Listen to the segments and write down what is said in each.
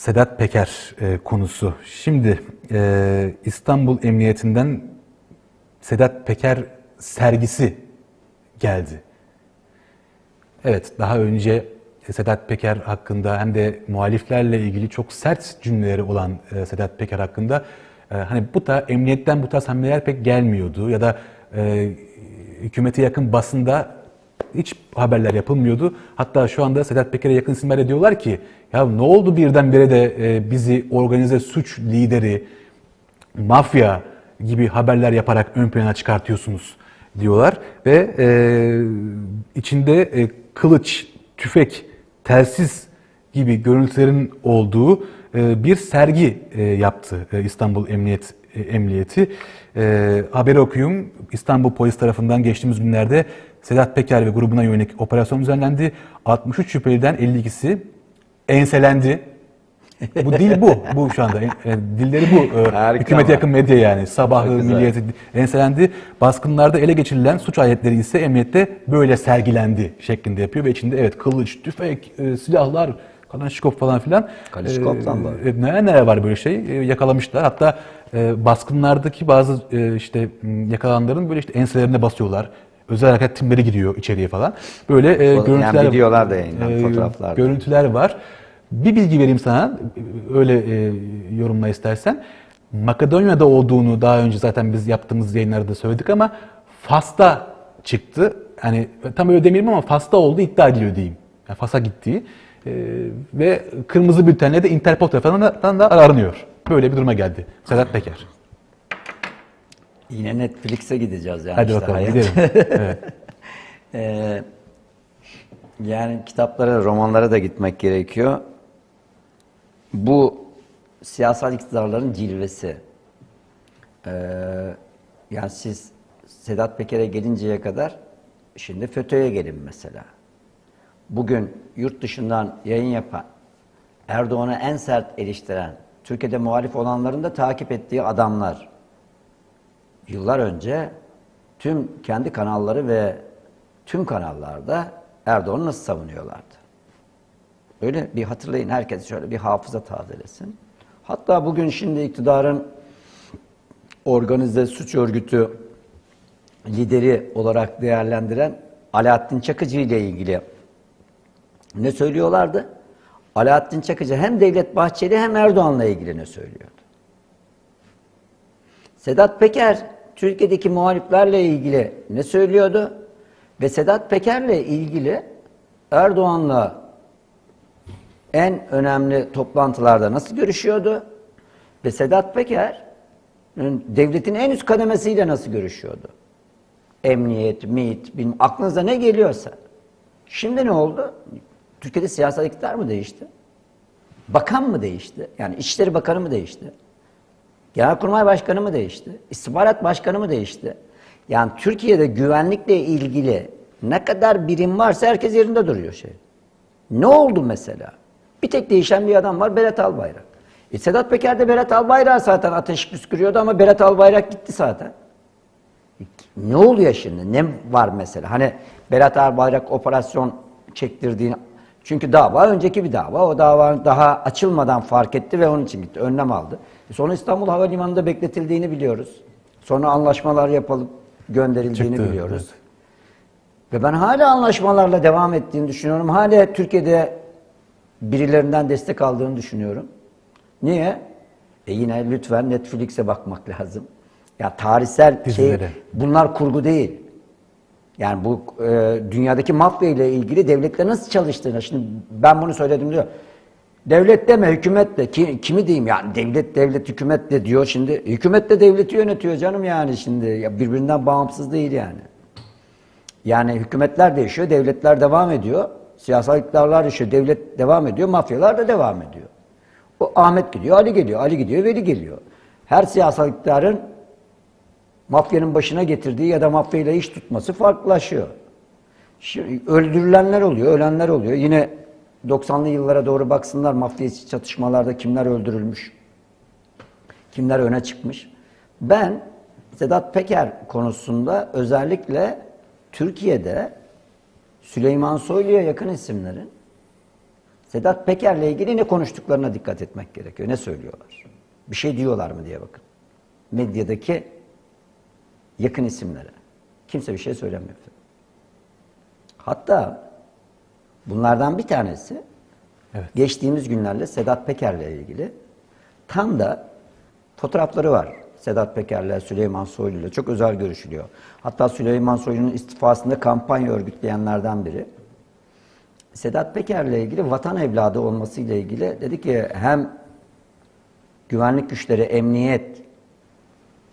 Sedat Peker e, konusu. Şimdi e, İstanbul Emniyetinden Sedat Peker sergisi geldi. Evet, daha önce Sedat Peker hakkında hem de muhaliflerle ilgili çok sert cümleleri olan e, Sedat Peker hakkında e, hani bu da emniyetten bu tarz hamleler pek gelmiyordu ya da e, hükümete yakın basında hiç haberler yapılmıyordu. Hatta şu anda Sedat Peker'e yakın isimler de diyorlar ki ya ne oldu birdenbire de e, bizi organize suç lideri, mafya gibi haberler yaparak ön plana çıkartıyorsunuz diyorlar ve e, içinde e, kılıç, tüfek, telsiz gibi görüntülerin olduğu e, bir sergi e, yaptı e, İstanbul Emniyet e, Emniyeti. E, haberi okuyayım. İstanbul Polis tarafından geçtiğimiz günlerde Sedat Peker ve grubuna yönelik operasyon düzenlendi. 63 şüpheliden 52'si enselendi. bu dil bu. Bu şu anda. E, dilleri bu. E, hükümete yakın medya yani. Sabahı, milliyeti enselendi. Baskınlarda ele geçirilen suç ayetleri ise emniyette böyle sergilendi şeklinde yapıyor. Ve içinde evet kılıç, tüfek, e, silahlar, kalaşnikov falan filan. Kalaşnikov'dan var. E, neler neler var böyle şey. E, yakalamışlar. Hatta e, baskınlardaki bazı e, işte m, yakalananların böyle işte enselerine basıyorlar. Özel harekat timleri giriyor içeriye falan. Böyle e, Yani görüntüler videolar da yayınlandı, fotoğraflar da. Görüntüler var. Bir bilgi vereyim sana, öyle e, yorumla istersen. Makedonya'da olduğunu daha önce zaten biz yaptığımız yayınlarda söyledik ama Fas'ta çıktı. Hani tam öyle demeyelim ama Fas'ta oldu iddia ediliyor diyeyim. Yani Fas'a gittiği e, ve kırmızı bültenle de Interpol tarafından da aranıyor. Böyle bir duruma geldi. Sedat Peker. Yine Netflix'e gideceğiz yani. Hadi işte bakalım hayat. gidelim. Evet. Ee, yani kitaplara, romanlara da gitmek gerekiyor. Bu siyasal iktidarların cilvesi. Ee, yani siz Sedat Peker'e gelinceye kadar şimdi FETÖ'ye gelin mesela. Bugün yurt dışından yayın yapan, Erdoğan'ı en sert eleştiren, Türkiye'de muhalif olanların da takip ettiği adamlar yıllar önce tüm kendi kanalları ve tüm kanallarda Erdoğan'ı nasıl savunuyorlardı? Öyle bir hatırlayın herkes şöyle bir hafıza tazelesin. Hatta bugün şimdi iktidarın organize suç örgütü lideri olarak değerlendiren Alaaddin Çakıcı ile ilgili ne söylüyorlardı? Alaaddin Çakıcı hem Devlet Bahçeli hem Erdoğan'la ilgili ne söylüyordu? Sedat Peker Türkiye'deki muhaliflerle ilgili ne söylüyordu? Ve Sedat Peker'le ilgili Erdoğan'la en önemli toplantılarda nasıl görüşüyordu? Ve Sedat Peker devletin en üst kademesiyle nasıl görüşüyordu? Emniyet, MİT, bilmem, aklınıza ne geliyorsa. Şimdi ne oldu? Türkiye'de siyasal iktidar mı değişti? Bakan mı değişti? Yani İçişleri Bakanı mı değişti? Genelkurmay Başkanı mı değişti? İstihbarat Başkanı mı değişti? Yani Türkiye'de güvenlikle ilgili ne kadar birim varsa herkes yerinde duruyor şey. Ne oldu mesela? Bir tek değişen bir adam var Berat Albayrak. E Sedat Peker de Berat Albayrak zaten ateş püskürüyordu ama Berat Albayrak gitti zaten. E, Ne oluyor şimdi? Ne var mesela? Hani Berat Albayrak operasyon çektirdiğini çünkü dava önceki bir dava. O dava daha açılmadan fark etti ve onun için gitti. Önlem aldı. E Sonra İstanbul Havalimanı'nda bekletildiğini biliyoruz. Sonra anlaşmalar yapılıp gönderildiğini Çıktı, biliyoruz. Ve ben hala anlaşmalarla devam ettiğini düşünüyorum. Hala Türkiye'de birilerinden destek aldığını düşünüyorum. Niye? E yine lütfen Netflix'e bakmak lazım. Ya tarihsel şey, bunlar kurgu değil. Yani bu e, dünyadaki mafya ile ilgili devletle nasıl çalıştığını, şimdi ben bunu söyledim diyor. Devlet deme, hükümet de. Ki, kimi diyeyim yani devlet, devlet, hükümet de diyor şimdi. Hükümet de devleti yönetiyor canım yani şimdi. Ya birbirinden bağımsız değil yani. Yani hükümetler değişiyor, devletler devam ediyor. Siyasal iktidarlar değişiyor, devlet devam ediyor, mafyalar da devam ediyor. O Ahmet gidiyor, Ali geliyor, Ali gidiyor, Veli geliyor. Her siyasal iktidarın mafyanın başına getirdiği ya da mafyayla iş tutması farklılaşıyor. Şimdi öldürülenler oluyor, ölenler oluyor. Yine 90'lı yıllara doğru baksınlar mafya içi çatışmalarda kimler öldürülmüş, kimler öne çıkmış. Ben Sedat Peker konusunda özellikle Türkiye'de Süleyman Soylu'ya yakın isimlerin Sedat Peker'le ilgili ne konuştuklarına dikkat etmek gerekiyor. Ne söylüyorlar? Bir şey diyorlar mı diye bakın. Medyadaki yakın isimlere. Kimse bir şey söylemiyor. Hatta bunlardan bir tanesi Evet. geçtiğimiz günlerle Sedat Peker'le ilgili tam da fotoğrafları var. Sedat Peker'le, Süleyman Soylu'yla çok özel görüşülüyor. Hatta Süleyman Soylu'nun istifasında kampanya örgütleyenlerden biri. Sedat Peker'le ilgili vatan evladı olmasıyla ilgili dedi ki hem güvenlik güçleri, emniyet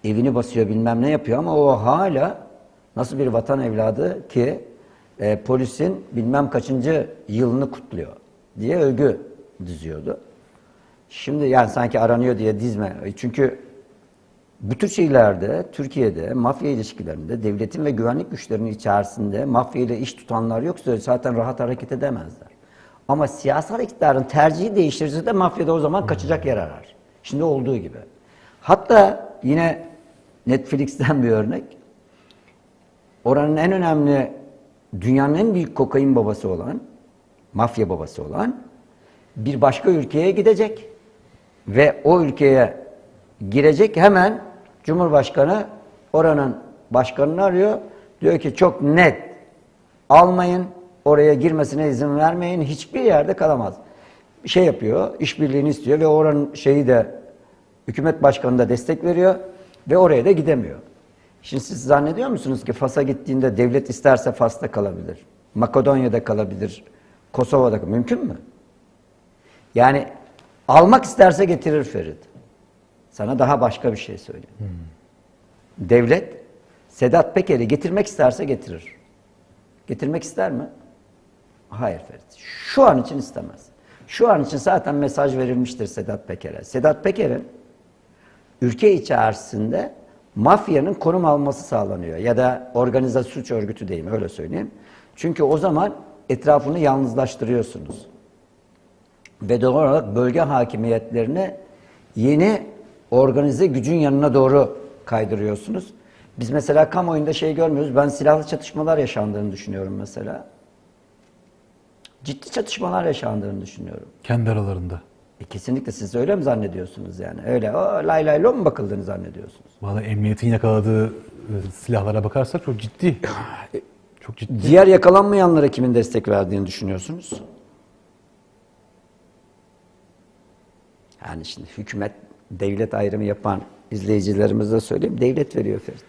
evini basıyor bilmem ne yapıyor ama o hala nasıl bir vatan evladı ki e, polisin bilmem kaçıncı yılını kutluyor diye övgü diziyordu. Şimdi yani sanki aranıyor diye dizme. Çünkü bu tür şeylerde Türkiye'de mafya ilişkilerinde devletin ve güvenlik güçlerinin içerisinde mafya ile iş tutanlar yoksa zaten rahat hareket edemezler. Ama siyasal iktidarın tercihi değiştirirse de mafyada o zaman kaçacak yer arar. Şimdi olduğu gibi. Hatta yine Netflix'ten bir örnek. Oranın en önemli, dünyanın en büyük kokain babası olan, mafya babası olan bir başka ülkeye gidecek ve o ülkeye girecek hemen Cumhurbaşkanı oranın başkanını arıyor. Diyor ki çok net almayın, oraya girmesine izin vermeyin, hiçbir yerde kalamaz. Şey yapıyor, işbirliğini istiyor ve oranın şeyi de hükümet başkanı da destek veriyor ve oraya da gidemiyor. Şimdi siz zannediyor musunuz ki Fas'a gittiğinde devlet isterse Fas'ta kalabilir, Makedonya'da kalabilir, Kosova'da mümkün mü? Yani almak isterse getirir Ferit. Sana daha başka bir şey söyleyeyim. Devlet Sedat Peker'i getirmek isterse getirir. Getirmek ister mi? Hayır Ferit. Şu an için istemez. Şu an için zaten mesaj verilmiştir Sedat Peker'e. Sedat Peker'in ülke içerisinde mafyanın konum alması sağlanıyor. Ya da organize suç örgütü diyeyim öyle söyleyeyim. Çünkü o zaman etrafını yalnızlaştırıyorsunuz ve doğal olarak bölge hakimiyetlerini yeni organize gücün yanına doğru kaydırıyorsunuz. Biz mesela kamuoyunda şey görmüyoruz. Ben silahlı çatışmalar yaşandığını düşünüyorum mesela. Ciddi çatışmalar yaşandığını düşünüyorum. Kendi aralarında. E kesinlikle siz öyle mi zannediyorsunuz yani? Öyle o lay lay lom mu bakıldığını zannediyorsunuz? Valla emniyetin yakaladığı e, silahlara bakarsak çok ciddi. Çok ciddi. Diğer yakalanmayanlara kimin destek verdiğini düşünüyorsunuz? Yani şimdi hükümet, devlet ayrımı yapan izleyicilerimize söyleyeyim. Devlet veriyor Ferit.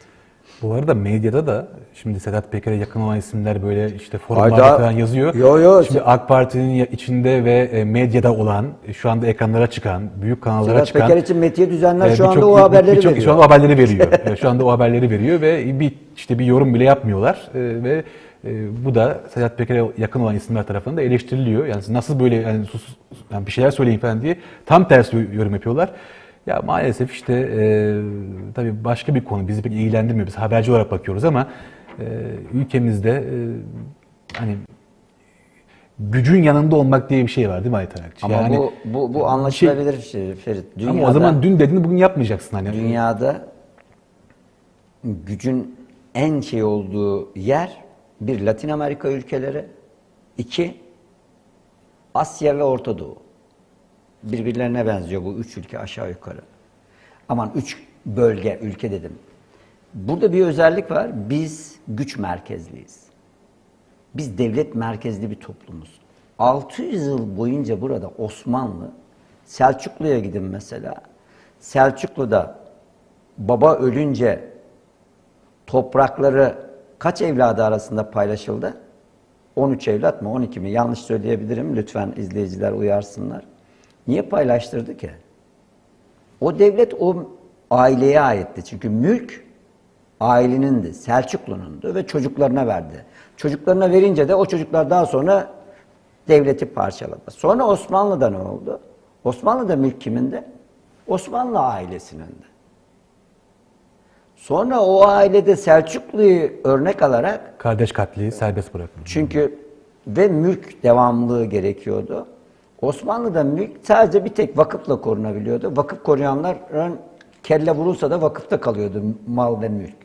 Bu arada medyada da şimdi Sedat Peker'e yakın olan isimler böyle işte forumlarda Hayda. falan yazıyor. Yo, yo. Şimdi AK Parti'nin içinde ve e, medyada olan, şu anda ekranlara çıkan, büyük kanallara Sedat çıkan Peker için Metiye düzenler e, şu anda o bir- haberleri birçok- veriyor. Şu anda o haberleri veriyor. E, şu anda o haberleri veriyor ve bir işte bir yorum bile yapmıyorlar ve bu da Sedat Peker'e yakın olan isimler tarafından da eleştiriliyor. Yani nasıl böyle yani sus yani bir şeyler söyleyin falan diye tam tersi yorum yapıyorlar. Ya maalesef işte e, tabii başka bir konu bizi pek ilgilendirmiyor. Biz haberci olarak bakıyoruz ama e, ülkemizde e, hani gücün yanında olmak diye bir şey var değil mi Aytan Akçı? Ama Yani- bu, bu, bu anlaşılabilir bir şey Ferit. Dünyada, ama o zaman dün dediğini bugün yapmayacaksın hani. dünyada gücün en şey olduğu yer bir Latin Amerika ülkeleri, iki Asya ve Orta Doğu. Birbirlerine benziyor bu üç ülke aşağı yukarı. Aman üç bölge, ülke dedim. Burada bir özellik var. Biz güç merkezliyiz. Biz devlet merkezli bir toplumuz. 600 yıl boyunca burada Osmanlı, Selçuklu'ya gidin mesela. Selçuklu'da baba ölünce toprakları kaç evladı arasında paylaşıldı? 13 evlat mı 12 mi? Yanlış söyleyebilirim. Lütfen izleyiciler uyarsınlar. Niye paylaştırdı ki? O devlet o aileye aitti. Çünkü mülk ailenindi, Selçuklu'nundu ve çocuklarına verdi. Çocuklarına verince de o çocuklar daha sonra devleti parçaladı. Sonra Osmanlı'da ne oldu? Osmanlı'da mülk kimindi? Osmanlı ailesinin Sonra o ailede Selçuklu'yu örnek alarak Kardeş katli serbest bırakın. çünkü ve mülk devamlılığı gerekiyordu. Osmanlı'da mülk sadece bir tek vakıfla korunabiliyordu. Vakıf koruyanların kelle vurulsa da vakıfta kalıyordu mal ve mülk.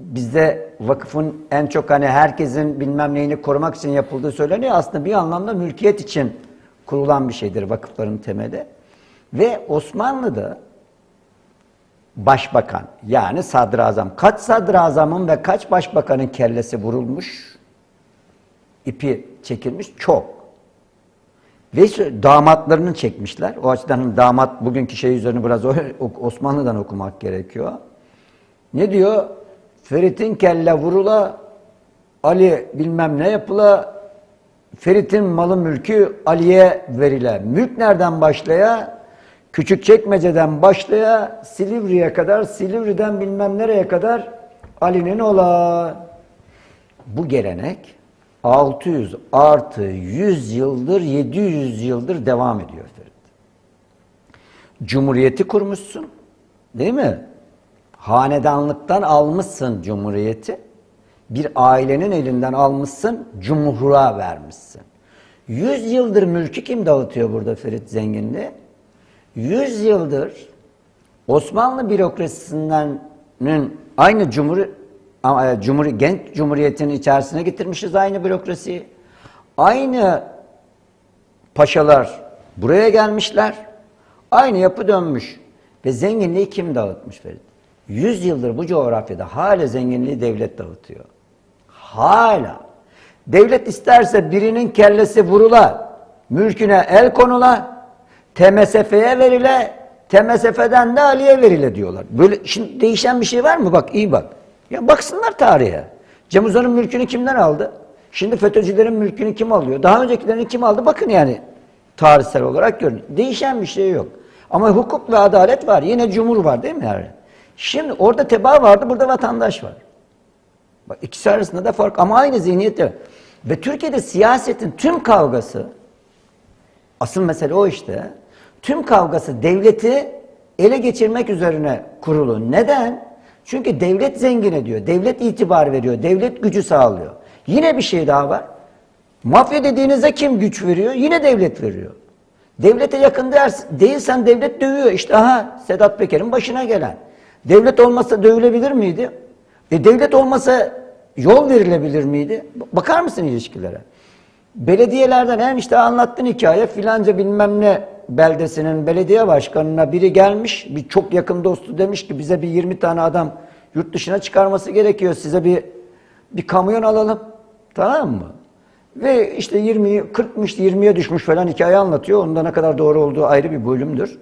Bizde vakıfın en çok hani herkesin bilmem neyini korumak için yapıldığı söyleniyor. Aslında bir anlamda mülkiyet için kurulan bir şeydir vakıfların temeli. Ve Osmanlı'da başbakan yani sadrazam kaç sadrazamın ve kaç başbakanın kellesi vurulmuş ipi çekilmiş çok. Ve damatlarını çekmişler. O açıdan damat bugünkü şey üzerine biraz Osmanlı'dan okumak gerekiyor. Ne diyor? Ferit'in kelle vurula, Ali bilmem ne yapıla, Ferit'in malı mülkü Ali'ye verile. Mülk nereden başlaya? Küçük çekmeceden başlaya Silivri'ye kadar, Silivri'den bilmem nereye kadar Ali'nin ola. Bu gelenek 600 artı 100 yıldır, 700 yıldır devam ediyor Ferit. Cumhuriyeti kurmuşsun. Değil mi? Hanedanlıktan almışsın cumhuriyeti. Bir ailenin elinden almışsın, cumhura vermişsin. 100 yıldır mülkü kim dağıtıyor burada Ferit Zenginli? 100 yıldır Osmanlı bürokrasisinden aynı cumhur ama, e, cumhur genç cumhuriyetin içerisine getirmişiz aynı bürokrasiyi. Aynı paşalar buraya gelmişler. Aynı yapı dönmüş. Ve zenginliği kim dağıtmış Ferit? 100 yıldır bu coğrafyada hala zenginliği devlet dağıtıyor. Hala. Devlet isterse birinin kellesi vurula, mülküne el konula, TMSF'ye verile, TMSF'den de Ali'ye verile diyorlar. Böyle şimdi değişen bir şey var mı? Bak iyi bak. Ya baksınlar tarihe. Cem Uzan'ın mülkünü kimden aldı? Şimdi FETÖ'cülerin mülkünü kim alıyor? Daha öncekilerini kim aldı? Bakın yani tarihsel olarak görün. Değişen bir şey yok. Ama hukuk ve adalet var. Yine cumhur var değil mi yani? Şimdi orada tebaa vardı, burada vatandaş var. Bak ikisi arasında da fark ama aynı zihniyette. Ve Türkiye'de siyasetin tüm kavgası asıl mesele o işte. Tüm kavgası devleti ele geçirmek üzerine kurulu. Neden? Çünkü devlet zengin ediyor. Devlet itibar veriyor. Devlet gücü sağlıyor. Yine bir şey daha var. Mafya dediğinizde kim güç veriyor? Yine devlet veriyor. Devlete yakın değilsen devlet dövüyor. İşte aha Sedat Peker'in başına gelen. Devlet olmasa dövülebilir miydi? E devlet olmasa yol verilebilir miydi? Bakar mısın ilişkilere? Belediyelerden en işte anlattığın hikaye filanca bilmem ne beldesinin belediye başkanına biri gelmiş. Bir çok yakın dostu demiş ki bize bir 20 tane adam yurt dışına çıkarması gerekiyor. Size bir bir kamyon alalım. Tamam mı? Ve işte 20'yi 40'mış 20'ye düşmüş falan hikaye anlatıyor. Onda ne kadar doğru olduğu ayrı bir bölümdür.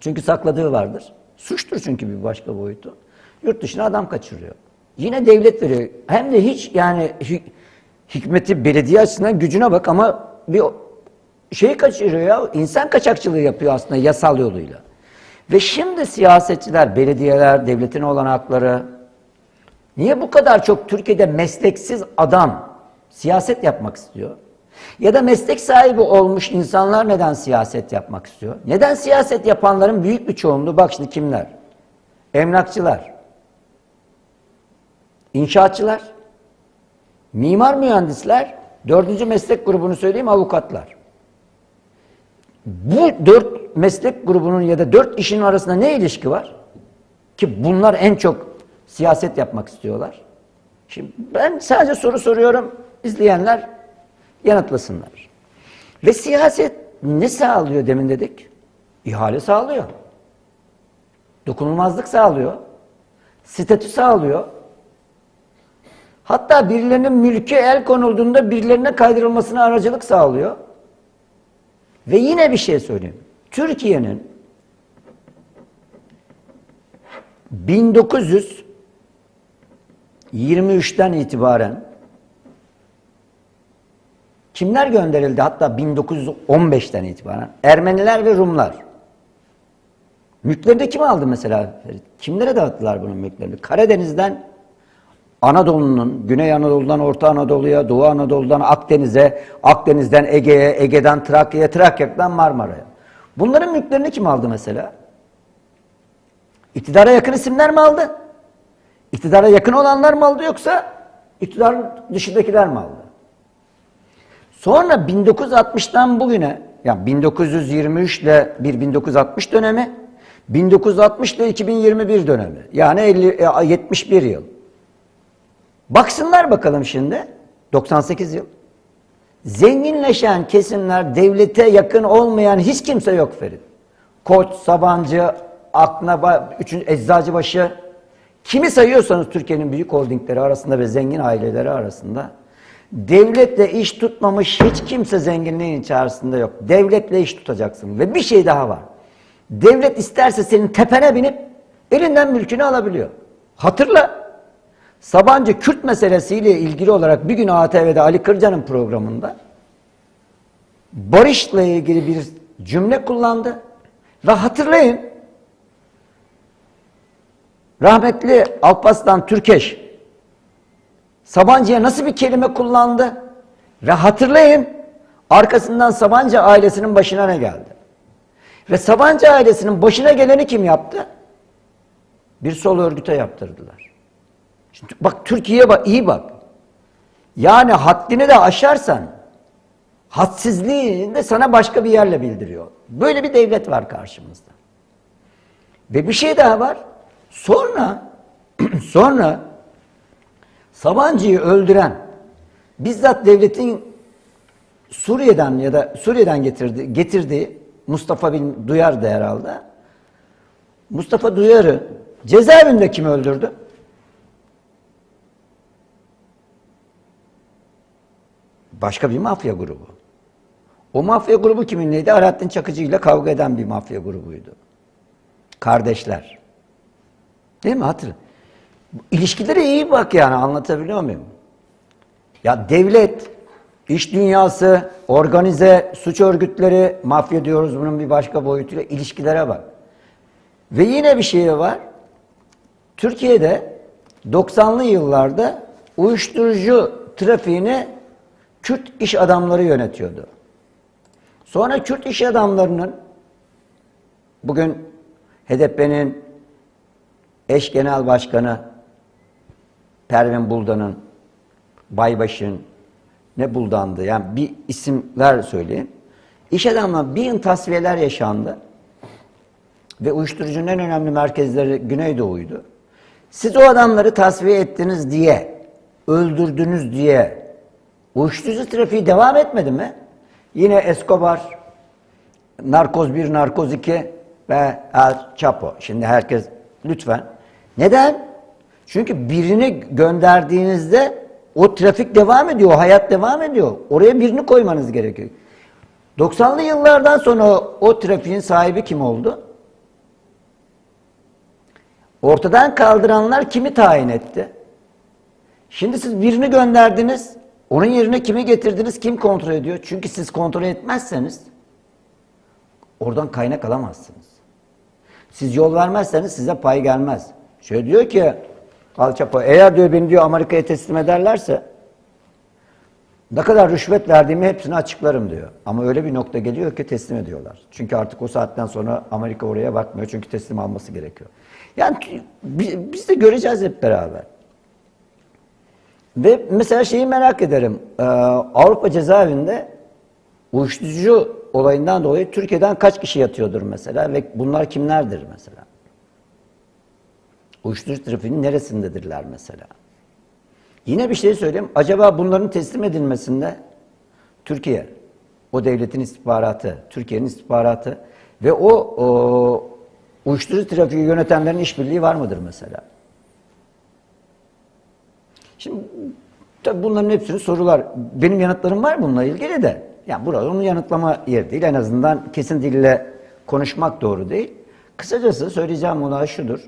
Çünkü sakladığı vardır. Suçtur çünkü bir başka boyutu. Yurt dışına adam kaçırıyor. Yine devlet veriyor. Hem de hiç yani hi- hikmeti belediye açısından gücüne bak ama bir şeyi kaçırıyor ya. İnsan kaçakçılığı yapıyor aslında yasal yoluyla. Ve şimdi siyasetçiler, belediyeler, devletin olan hakları niye bu kadar çok Türkiye'de mesleksiz adam siyaset yapmak istiyor? Ya da meslek sahibi olmuş insanlar neden siyaset yapmak istiyor? Neden siyaset yapanların büyük bir çoğunluğu bak şimdi kimler? Emlakçılar, inşaatçılar, mimar mühendisler, dördüncü meslek grubunu söyleyeyim avukatlar. Bu dört meslek grubunun ya da dört işin arasında ne ilişki var? Ki bunlar en çok siyaset yapmak istiyorlar. Şimdi ben sadece soru soruyorum, izleyenler yanıtlasınlar. Ve siyaset ne sağlıyor demin dedik? İhale sağlıyor. Dokunulmazlık sağlıyor. Statü sağlıyor. Hatta birilerinin mülke el konulduğunda birilerine kaydırılmasına aracılık sağlıyor. Ve yine bir şey söyleyeyim. Türkiye'nin 1923'ten itibaren kimler gönderildi hatta 1915'ten itibaren? Ermeniler ve Rumlar. Mülklerini de kim aldı mesela? Kimlere dağıttılar bunun mülklerini? Karadeniz'den Anadolu'nun, Güney Anadolu'dan Orta Anadolu'ya, Doğu Anadolu'dan Akdeniz'e, Akdeniz'den Ege'ye, Ege'den Trakya'ya, Trakya'dan Marmara'ya. Bunların mülklerini kim aldı mesela? İktidara yakın isimler mi aldı? İktidara yakın olanlar mı aldı yoksa iktidarın dışındakiler mi aldı? Sonra 1960'tan bugüne, yani 1923 ile bir 1960 dönemi, 1960 ile 2021 dönemi. Yani 50, e, 71 yıl. Baksınlar bakalım şimdi. 98 yıl. Zenginleşen kesimler devlete yakın olmayan hiç kimse yok Ferit. Koç, Sabancı, Aknaba, üçüncü, Eczacıbaşı. Kimi sayıyorsanız Türkiye'nin büyük holdingleri arasında ve zengin aileleri arasında devletle iş tutmamış hiç kimse zenginliğin içerisinde yok. Devletle iş tutacaksın. Ve bir şey daha var. Devlet isterse senin tepene binip elinden mülkünü alabiliyor. Hatırla. Sabancı Kürt meselesiyle ilgili olarak bir gün ATV'de Ali Kırca'nın programında barışla ilgili bir cümle kullandı. Ve hatırlayın rahmetli Alparslan Türkeş Sabancı'ya nasıl bir kelime kullandı? Ve hatırlayın arkasından Sabancı ailesinin başına ne geldi? Ve Sabancı ailesinin başına geleni kim yaptı? Bir sol örgüte yaptırdılar. Şimdi bak Türkiye'ye bak iyi bak. Yani haddini de aşarsan hadsizliğini de sana başka bir yerle bildiriyor. Böyle bir devlet var karşımızda. Ve bir şey daha var. Sonra sonra Sabancı'yı öldüren bizzat devletin Suriye'den ya da Suriye'den getirdi, getirdiği Mustafa bin Duyar da herhalde. Mustafa Duyar'ı cezaevinde kim öldürdü? Başka bir mafya grubu. O mafya grubu kimin neydi? Alaaddin Çakıcı ile kavga eden bir mafya grubuydu. Kardeşler. Değil mi? Hatırla. İlişkilere iyi bak yani anlatabiliyor muyum? Ya devlet, iş dünyası, organize suç örgütleri, mafya diyoruz bunun bir başka boyutuyla ilişkilere bak. Ve yine bir şey var. Türkiye'de 90'lı yıllarda uyuşturucu trafiğini Kürt iş adamları yönetiyordu. Sonra Kürt iş adamlarının bugün HDP'nin eş genel başkanı Pervin Buldan'ın, Baybaş'ın ne Buldan'dı yani bir isimler söyleyeyim. İş adamla bir tasfiyeler yaşandı. Ve uyuşturucunun en önemli merkezleri Güneydoğu'ydu. Siz o adamları tasfiye ettiniz diye, öldürdünüz diye uyuşturucu trafiği devam etmedi mi? Yine Escobar, Narkoz 1, Narkoz 2 ve El Chapo. Şimdi herkes lütfen. Neden? Çünkü birini gönderdiğinizde o trafik devam ediyor, o hayat devam ediyor. Oraya birini koymanız gerekiyor. 90'lı yıllardan sonra o, trafiğin sahibi kim oldu? Ortadan kaldıranlar kimi tayin etti? Şimdi siz birini gönderdiniz, onun yerine kimi getirdiniz, kim kontrol ediyor? Çünkü siz kontrol etmezseniz oradan kaynak alamazsınız. Siz yol vermezseniz size pay gelmez. Şöyle diyor ki Al Chapo, eğer diyor beni diyor Amerika'ya teslim ederlerse ne kadar rüşvet verdiğimi hepsini açıklarım diyor. Ama öyle bir nokta geliyor ki teslim ediyorlar. Çünkü artık o saatten sonra Amerika oraya bakmıyor. Çünkü teslim alması gerekiyor. Yani bi- biz de göreceğiz hep beraber. Ve mesela şeyi merak ederim. Ee, Avrupa cezaevinde uyuşturucu olayından dolayı Türkiye'den kaç kişi yatıyordur mesela ve bunlar kimlerdir mesela? Uyuşturucu trafiğinin neresindedirler mesela? Yine bir şey söyleyeyim. Acaba bunların teslim edilmesinde Türkiye, o devletin istihbaratı, Türkiye'nin istihbaratı ve o, o uyuşturucu trafiği yönetenlerin işbirliği var mıdır mesela? Şimdi tabii bunların hepsini sorular. Benim yanıtlarım var bununla ilgili de. Yani burada onu yanıtlama yeri değil. En azından kesin dille konuşmak doğru değil. Kısacası söyleyeceğim olay şudur.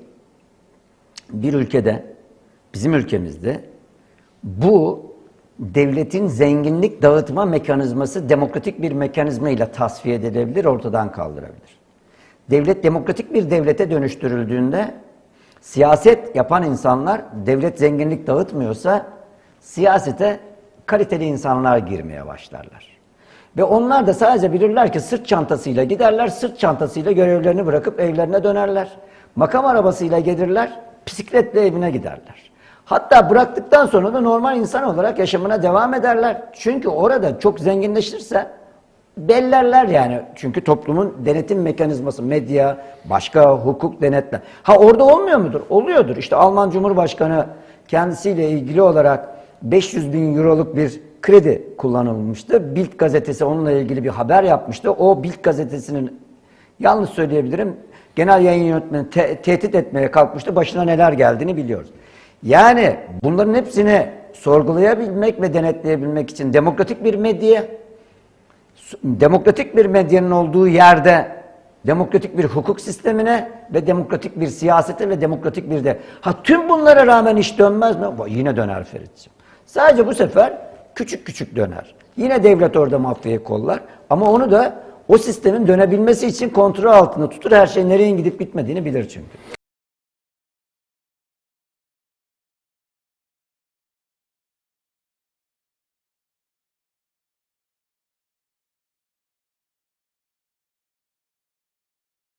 Bir ülkede, bizim ülkemizde bu devletin zenginlik dağıtma mekanizması demokratik bir mekanizma ile tasfiye edilebilir, ortadan kaldırabilir. Devlet demokratik bir devlete dönüştürüldüğünde siyaset yapan insanlar devlet zenginlik dağıtmıyorsa siyasete kaliteli insanlar girmeye başlarlar. Ve onlar da sadece bilirler ki sırt çantasıyla giderler, sırt çantasıyla görevlerini bırakıp evlerine dönerler. Makam arabasıyla gelirler, bisikletle evine giderler. Hatta bıraktıktan sonra da normal insan olarak yaşamına devam ederler. Çünkü orada çok zenginleşirse bellerler yani. Çünkü toplumun denetim mekanizması, medya, başka hukuk denetler. Ha orada olmuyor mudur? Oluyordur. İşte Alman Cumhurbaşkanı kendisiyle ilgili olarak 500 bin euroluk bir kredi kullanılmıştı. Bild gazetesi onunla ilgili bir haber yapmıştı. O Bild gazetesinin yanlış söyleyebilirim genel yayın yönetmeni te- tehdit etmeye kalkmıştı. Başına neler geldiğini biliyoruz. Yani bunların hepsini sorgulayabilmek ve denetleyebilmek için demokratik bir medya, demokratik bir medyanın olduğu yerde demokratik bir hukuk sistemine ve demokratik bir siyasete ve demokratik bir de ha tüm bunlara rağmen iş dönmez mi? Yine döner Ferit'ciğim. Sadece bu sefer küçük küçük döner. Yine devlet orada mafyayı kollar ama onu da o sistemin dönebilmesi için kontrol altında tutur. Her şey nereye gidip gitmediğini bilir çünkü.